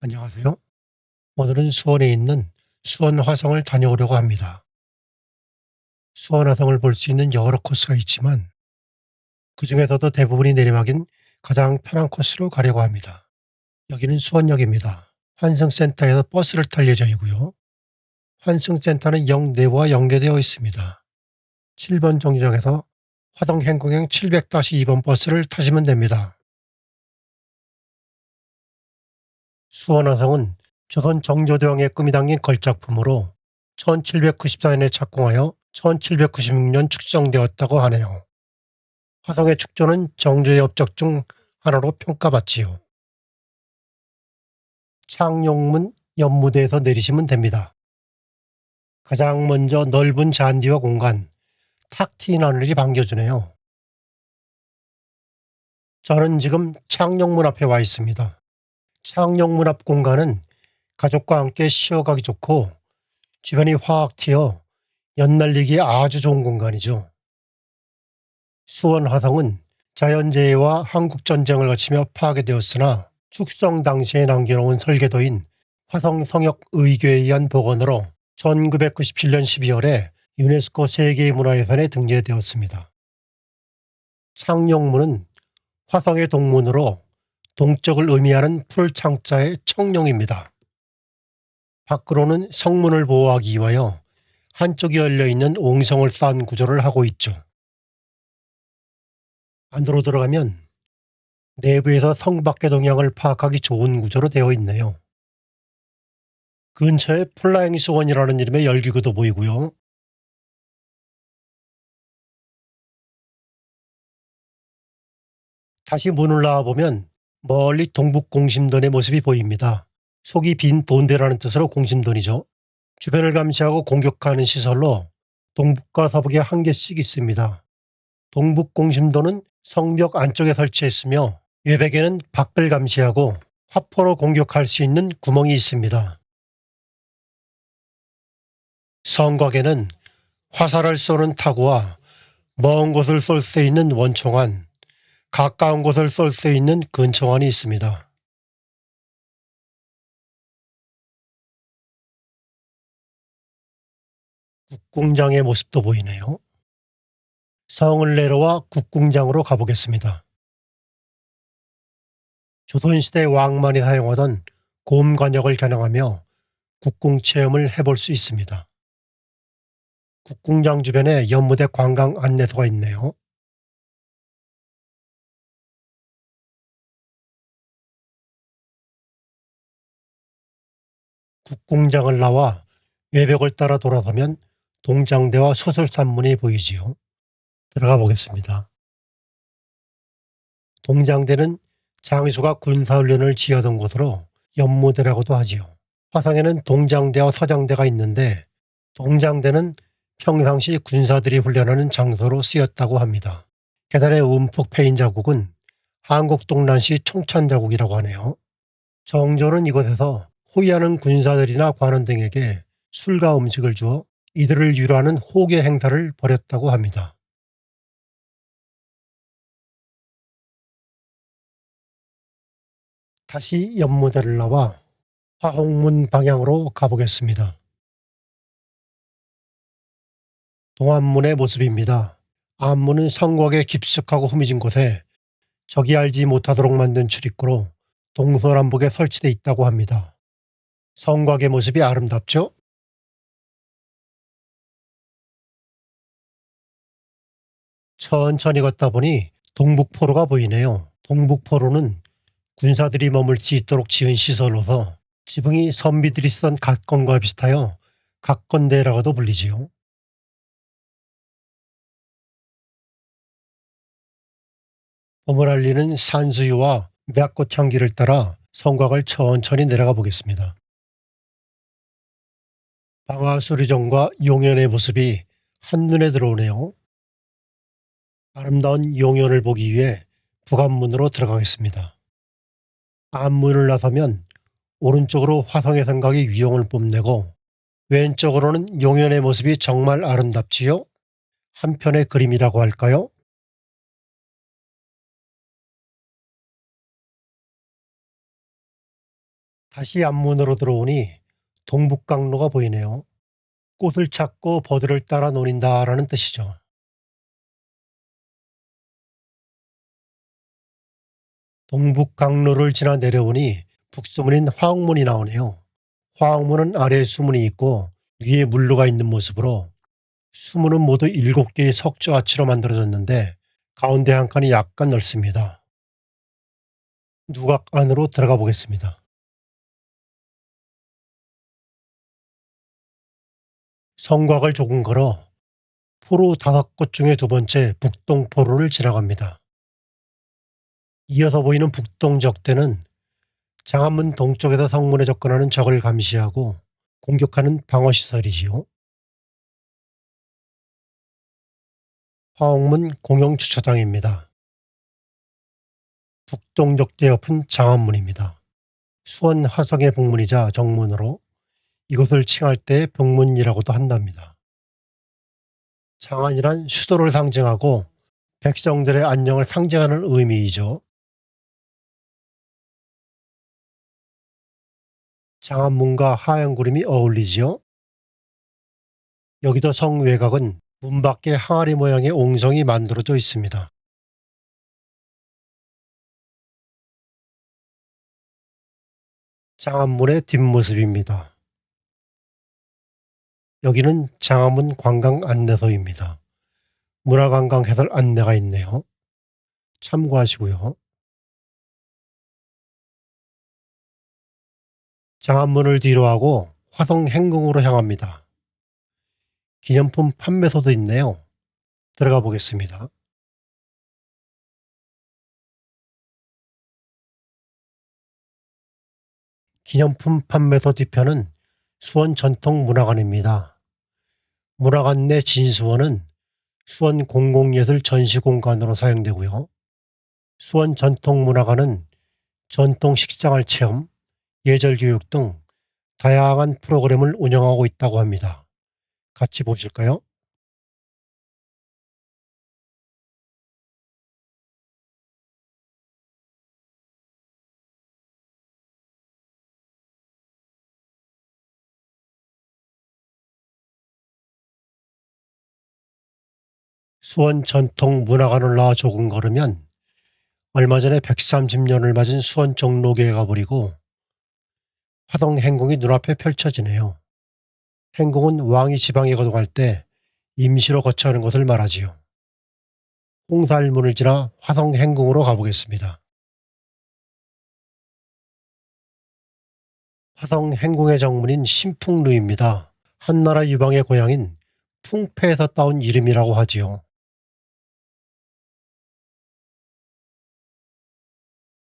안녕하세요. 오늘은 수원에 있는 수원 화성을 다녀오려고 합니다. 수원 화성을 볼 수 있는 여러 코스가 있지만 그 중에서도 대부분이 내리막인 가장 편한 코스로 가려고 합니다. 여기는 수원역입니다. 환승센터에서 버스를 탈 예정이고요. 환승센터는 영내와 연계되어 있습니다. 7번 정류장에서 화성 행궁행 700-2번 버스를 타시면 됩니다. 수원화성은 조선 정조대왕의 꿈이 담긴 걸작품으로 1794년에 착공하여 1796년 축정되었다고 하네요. 화성의 축조는 정조의 업적 중 하나로 평가받지요. 창룡문 연무대에서 내리시면 됩니다. 가장 먼저 넓은 잔디와 공간, 탁 트인 하늘이 반겨주네요. 저는 지금 창룡문 앞에 와 있습니다. 창룡문 앞 공간은 가족과 함께 쉬어가기 좋고 주변이 화학 튀어 연날리기 아주 좋은 공간이죠. 수원 화성은 자연재해와 한국전쟁을 거치며 파괴되었으나 축성 당시에 남겨놓은 설계도인 화성 성역 의교에 의한 복원으로 1997년 12월에 유네스코 세계문화유산에 등재되었습니다. 창룡문은 화성의 동문으로 동쪽을 의미하는 풀창자의 청룡입니다. 밖으로는 성문을 보호하기 위하여 한쪽이 열려있는 옹성을 쌓은 구조를 하고 있죠. 안으로 들어가면 내부에서 성 밖의 동향을 파악하기 좋은 구조로 되어 있네요. 근처에 플라잉 수원이라는 이름의 열기구도 보이고요. 다시 문을 나와보면 멀리 동북 공심돈의 모습이 보입니다. 속이 빈 돈대라는 뜻으로 공심돈이죠. 주변을 감시하고 공격하는 시설로 동북과 서북에 한 개씩 있습니다. 동북 공심돈은 성벽 안쪽에 설치했으며 외벽에는 밖을 감시하고 화포로 공격할 수 있는 구멍이 있습니다. 성곽에는 화살을 쏘는 타구와 먼 곳을 쏠 수 있는 원총안, 가까운 곳을 쏠 수 있는 근총안이 있습니다. 국궁장의 모습도 보이네요. 성을 내려와 국궁장으로 가보겠습니다. 조선시대 왕만이 사용하던 곰관역을 겨냥하며 국궁 체험을 해볼 수 있습니다. 국궁장 주변에 연무대 관광 안내소가 있네요. 국궁장을 나와 외벽을 따라 돌아서면 동장대와 소설산문이 보이지요. 들어가 보겠습니다. 동장대는 장수가 군사훈련을 지하던 곳으로 연무대라고도 하지요. 화성에는 동장대와 서장대가 있는데 동장대는 평상시 군사들이 훈련하는 장소로 쓰였다고 합니다. 계단에 움푹 패인 자국은 한국 동란시 총찬 자국이라고 하네요. 정조는 이곳에서 호위하는 군사들이나 관원 등에게 술과 음식을 주어 이들을 유로하는 호계 행사를 벌였다고 합니다. 다시 연무대를 나와 화홍문 방향으로 가보겠습니다. 동안문의 모습입니다. 앞문은 성곽에 깊숙하고 후미진 곳에 적이 알지 못하도록 만든 출입구로 동서남북에 설치되어 있다고 합니다. 성곽의 모습이 아름답죠? 천천히 걷다 보니 동북포로가 보이네요. 동북포로는 군사들이 머물 수 있도록 지은 시설로서 지붕이 선비들이 쓰던 각건과 비슷하여 각건대라고도 불리지요. 봄을 알리는 산수유와 맥꽃 향기를 따라 성곽을 천천히 내려가 보겠습니다. 방화수리정과 용연의 모습이 한눈에 들어오네요. 아름다운 용연을 보기 위해 북안문으로 들어가겠습니다. 앞문을 나서면 오른쪽으로 화성의 생각이 위용을 뽐내고 왼쪽으로는 용연의 모습이 정말 아름답지요? 한편의 그림이라고 할까요? 다시 앞문으로 들어오니 동북강로가 보이네요. 꽃을 찾고 버들을 따라 노린다라는 뜻이죠. 동북강로를 지나 내려오니 북수문인 화옥문이 나오네요. 화옥문은 아래에 수문이 있고 위에 물루가 있는 모습으로 수문은 모두 7개의 석조 아치로 만들어졌는데 가운데 한 칸이 약간 넓습니다. 누각 안으로 들어가 보겠습니다. 성곽을 조금 걸어 포로 다섯 곳 중에 두 번째 북동포로를 지나갑니다. 이어서 보이는 북동적대는 장안문 동쪽에서 성문에 접근하는 적을 감시하고 공격하는 방어시설이지요. 화옥문 공영주차장입니다. 북동적대 옆은 장안문입니다. 수원 화성의 북문이자 정문으로 이곳을 칭할 때 병문이라고도 한답니다. 장안이란 수도를 상징하고 백성들의 안녕을 상징하는 의미이죠. 장안문과 하얀구림이 어울리지요. 여기도 성 외곽은 문 밖에 항아리 모양의 옹성이 만들어져 있습니다. 장안문의 뒷모습입니다. 여기는 장안문 관광 안내소입니다. 문화관광 해설 안내가 있네요. 참고하시고요. 장안문을 뒤로 하고 화성 행궁으로 향합니다. 기념품 판매소도 있네요. 들어가 보겠습니다. 기념품 판매소 뒤편은 수원 전통문화관입니다. 문화관 내 진수원은 수원 공공예술 전시공간으로 사용되고요. 수원 전통문화관은 전통 식생활 체험, 예절교육 등 다양한 프로그램을 운영하고 있다고 합니다. 같이 보실까요? 수원 전통문화관을 나와 조금 걸으면 얼마 전에 130년을 맞은 수원 종로교에 가버리고 화성 행궁이 눈앞에 펼쳐지네요. 행궁은 왕이 지방에 거동할 때 임시로 거처하는 것을 말하지요. 홍살문을 지나 화성 행궁으로 가보겠습니다. 화성 행궁의 정문인 신풍루입니다. 한나라 유방의 고향인 풍패에서 따온 이름이라고 하지요.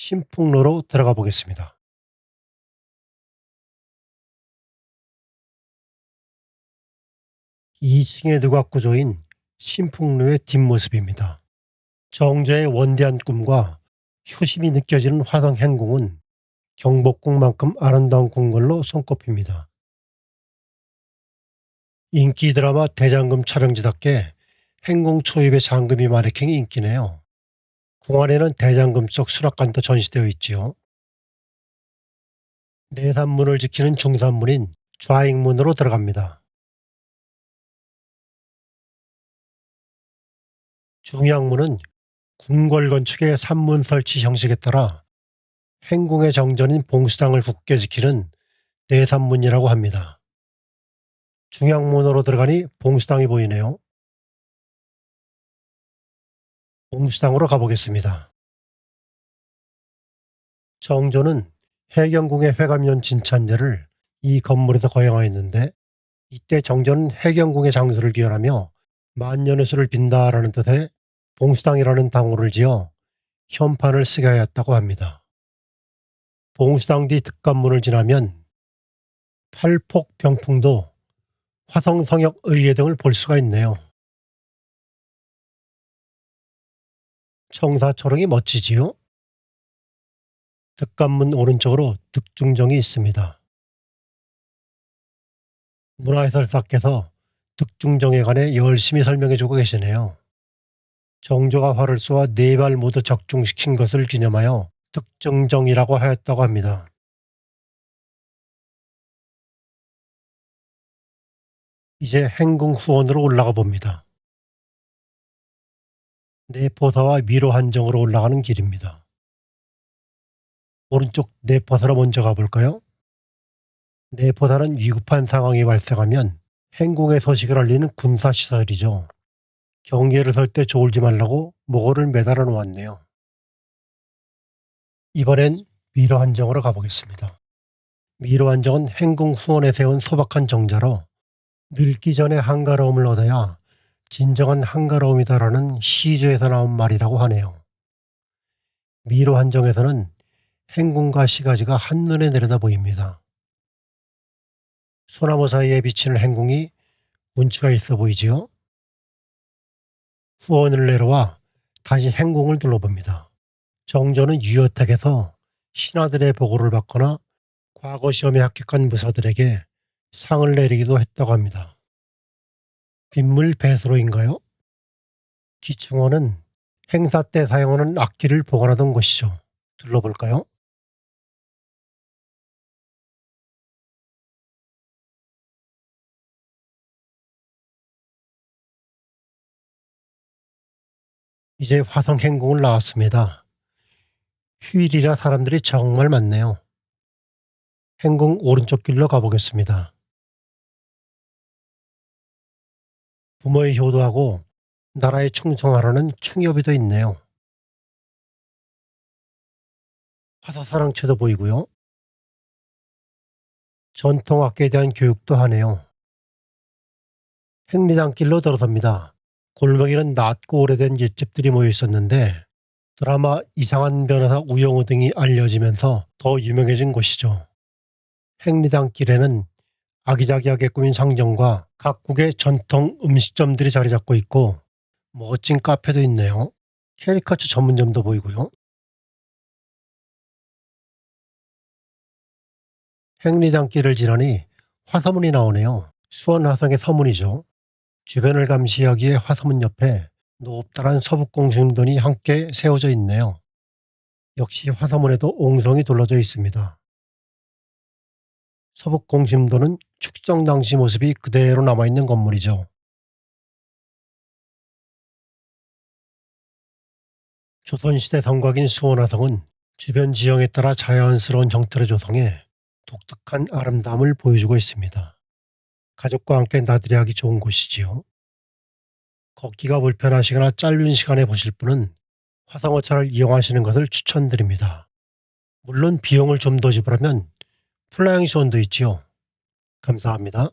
신풍로로 들어가 보겠습니다. 2층의 누각 구조인 신풍로의 뒷모습입니다. 정제의 원대한 꿈과 효심이 느껴지는 화성 행궁은 경복궁만큼 아름다운 궁궐로 손꼽힙니다. 인기 드라마 대장금 촬영지답게 행궁 초입의 장금이 마네킹이 인기네요. 궁 안에는 대장금 속 수락관도 전시되어 있지요. 내산문을 지키는 중산문인 좌익문으로 들어갑니다. 중앙문은 궁궐 건축의 산문 설치 형식에 따라 행궁의 정전인 봉수당을 굳게 지키는 내산문이라고 합니다. 중앙문으로 들어가니 봉수당이 보이네요. 봉수당으로 가보겠습니다. 정조는 해경궁의 회감년 진찬제를 이 건물에서 거행하였는데 이때 정조는 해경궁의 장수를 기원하며 만년의 수를 빈다라는 뜻의 봉수당이라는 당호를 지어 현판을 쓰게 하였다고 합니다. 봉수당 뒤 득감문을 지나면 팔폭 병풍도 화성성역 의회 등을 볼 수가 있네요. 청사초롱이 멋지지요? 득관문 오른쪽으로 득중정이 있습니다. 문화해설사께서 득중정에 관해 열심히 설명해주고 계시네요. 정조가 활을 쏘아 네 발 모두 적중시킨 것을 기념하여 득중정이라고 하였다고 합니다. 이제 행궁 후원으로 올라가 봅니다. 내포사와 미로 한정으로 올라가는 길입니다. 오른쪽 내포사로 먼저 가볼까요? 내포사는 위급한 상황이 발생하면 행궁의 소식을 알리는 군사시설이죠. 경계를 설때 졸지 말라고 모고를 매달아 놓았네요. 이번엔 미로 한정으로 가보겠습니다. 미로 한정은 행궁 후원에 세운 소박한 정자로 늙기 전에 한가로움을 얻어야 진정한 한가로움이다라는 시조에서 나온 말이라고 하네요. 미로 한정에서는 행궁과 시가지가 한눈에 내려다 보입니다. 소나무 사이에 비치는 행궁이 운치가 있어 보이지요? 후원을 내려와 다시 행궁을 둘러봅니다. 정조는 유효택에서 신하들의 보고를 받거나 과거 시험에 합격한 무사들에게 상을 내리기도 했다고 합니다. 빗물 배수로인가요? 기충원은 행사 때 사용하는 악기를 보관하던 곳이죠. 둘러볼까요? 이제 화성 행궁을 나왔습니다. 휴일이라 사람들이 정말 많네요. 행궁 오른쪽 길로 가보겠습니다. 부모에 효도하고 나라에 충성하라는 충여비도 있네요. 화사사랑채도 보이고요. 전통악기에 대한 교육도 하네요. 행리단길로 들어섭니다. 골목에는 낮고 오래된 옛집들이 모여 있었는데 드라마 이상한 변호사 우영우 등이 알려지면서 더 유명해진 곳이죠. 행리단길에는 아기자기하게 꾸민 상점과 각국의 전통 음식점들이 자리 잡고 있고 멋진 카페도 있네요. 캐리커처 전문점도 보이고요. 행리단길을 지나니 화서문이 나오네요. 수원 화성의 서문이죠. 주변을 감시하기에 화서문 옆에 높다란 서북공심돈이 함께 세워져 있네요. 역시 화서문에도 옹성이 둘러져 있습니다. 서북공심도는 축정 당시 모습이 그대로 남아있는 건물이죠. 조선시대 성곽인 수원화성은 주변 지형에 따라 자연스러운 형태를 조성해 독특한 아름다움을 보여주고 있습니다. 가족과 함께 나들이 하기 좋은 곳이지요. 걷기가 불편하시거나 짧은 시간에 보실 분은 화성어차를 이용하시는 것을 추천드립니다. 물론 비용을 좀 더 지불하면 플라잉 수원도 있지요. 감사합니다.